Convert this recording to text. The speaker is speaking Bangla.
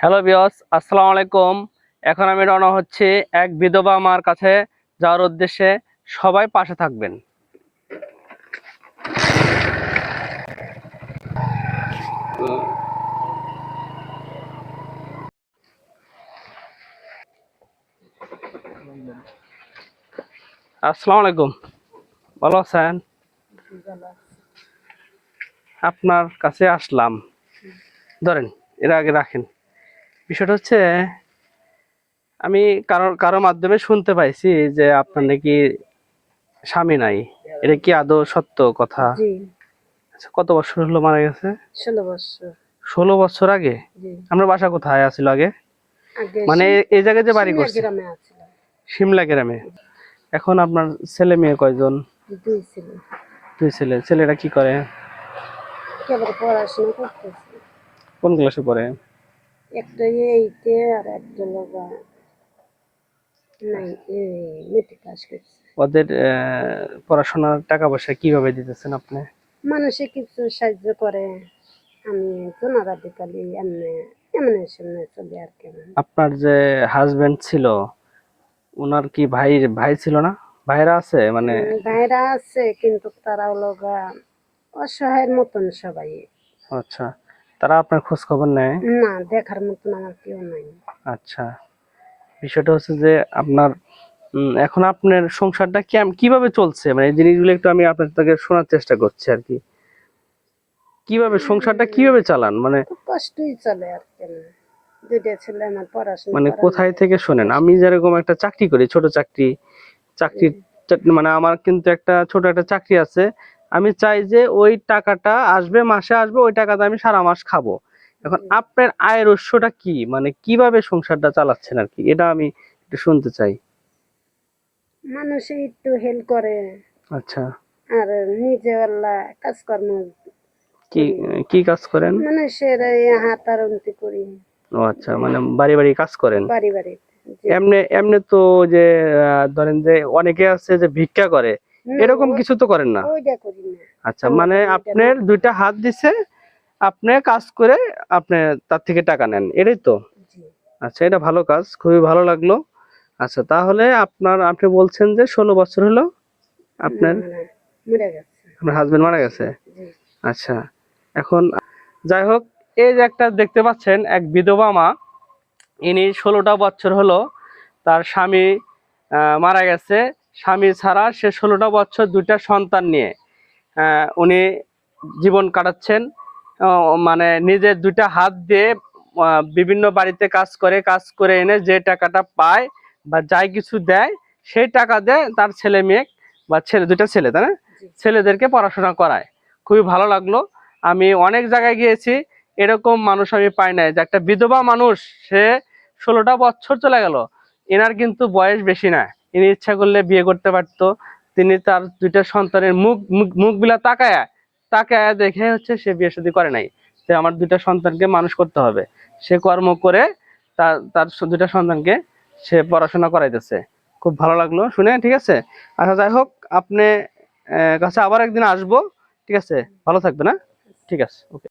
হ্যালো বিয়স আসসালামু আলাইকুম এখন আমি রওনা হচ্ছে এক বিধবা মার কাছে যাওয়ার উদ্দেশ্যে সবাই পাশে থাকবেন। আসসালামু আলাইকুম ভালো আছেন? আপনার কাছে আসলাম। ধরেন, এর আগে রাখেন। বিষয়টা হচ্ছে আমি কারও কারও মাধ্যমে শুনতে পাইছি যে আপনার নাকি স্বামী নাই। এটা কি আদৌ সত্য কথা? আচ্ছা, কত বছর হলো মারা গেছে? ষোলো বছর। ষোলো বছর আগে? আপনার বাসা কোথায় আছিল আগে? মানে এই জায়গায় যে বাড়ি করছে? গ্রামে সিমলা গ্রামে। এখন আপনার ছেলে মেয়ে কয়জন? দুই ছেলে। ছেলেরা কি করে? পড়াশোনা কোন ক্লাসে পড়ে? একটা এইটে আর একটা লগা নাই মেট্রিক পাস করছে। ওদের পড়াশোনার টাকা পয়সা কীভাবে দিতেছেন আপনি? মানুষে কিছু সাহায্য করে আমি জোনারাধিকালি এমনি এমনি সামনে চলি আর কেমন আপনার যে হাজবেন্ড ছিল ওনার কি ভাই ভাই ছিল না? ভাইরা আছে? মানে ভাইরা আছে কিন্তু তারা লগা অসহায়ের মতন সবাই। আচ্ছা। তারা আপনার খোঁজ খবর নেয়? না দেখার মতন আমার কেউ নাই। আচ্ছা। বিষয়টা হচ্ছে যে আপনার এখন আপনার সংসারটা কীভাবে চলছে? মানে এই জিনিসগুলো একটু আমি আপনার থেকে শোনার চেষ্টা করছি আর কি। কীভাবে সংসারটা কীভাবে চালান? মানে কষ্টই চলে আর পড়াশোনা মানে কোথায় থেকে শোনেন? আমি যেরকম একটা চাকরি করি ছোট চাকরি চাকরি চাকরি- মানে আমার কিন্তু একটা ছোট একটা চাকরি আছে। আমি চাই যে ওই টাকাটা আসবে মাসে আসবে ওই টাকাটা আমি সারা মাস খাব। এখন আপনার আয়ের উৎসটা কি? মানে কীভাবে সংসারটা চালাচ্ছেন আর কি? এটা আমি একটু শুনতে চাই। মানুষে একটু হেল্প করে। আচ্ছা। আর নিজে আল্লাহ কাজকর্ম কি কি কাজ করেন? মানুষের এই হাত আর উন্নতি করি। ও আচ্ছা মানে বাড়ি বাড়ি কাজ করেন? বাড়ি বাড়ি। এমনি এমনি তো যে ধরেন যে অনেকে আছে যে ভিক্ষা করে। এরকম কিছু তো করেন না। আচ্ছা মানে আপনার দুইটা হাত দিছে আপনি কাজ করে আপনি তার থেকে টাকা নেন এটাই তো? আচ্ছা এটা ভালো কাজ খুবই ভালো লাগল। আচ্ছা তাহলে আপনার আপনি বলছেন যে ষোলো বছর হলো আপনার আপনার হাজবেন্ড মারা গেছে? আচ্ছা এখন যাই হোক এই যে একটা দেখতে পাচ্ছেন এক বিধবা মা ইনি ষোলোটা বছর হলো তার স্বামী মারা গেছে। স্বামী ছাড়া সে ষোলোটা বছর দুইটা সন্তান নিয়ে উনি জীবন কাটাচ্ছেন। মানে নিজের দুইটা হাত দিয়ে বিভিন্ন বাড়িতে কাজ করে কাজ করে এনে যে টাকাটা পায় বা যাই কিছু দেয় সেই টাকা দেয় তার ছেলে মেয়ে বা ছেলে দুইটা ছেলে তাই না? ছেলেদেরকে পড়াশোনা করায়। খুবই ভালো লাগল। আমি অনেক জায়গায় গিয়েছি এরকম মানুষ আমি পাই নাই। যে একটা বিধবা মানুষ সে ষোলোটা বছর চলে গেল এনার কিন্তু বয়স বেশি না। ইনি ইচ্ছা করলে বিয়ে করতে পারতো। তিনি তার দুইটা সন্তানের মুখ, মুখ- মুখগুলা তাকায় তাকায় দেখে হচ্ছে সে বিয়ে শাদী করে নাই। যে আমার দুইটা সন্তানকে মানুষ করতে হবে। সে কর্ম করে তার তার দুইটা সন্তানকে সে পড়াশোনা করাইতেছে। খুব ভালো লাগল। শুনে ঠিক আছে? আচ্ছা যাই হোক, আপনি কাছে আবার একদিন আসব। ঠিক আছে? ভালো থাকবে না ঠিক আছে, ওকে।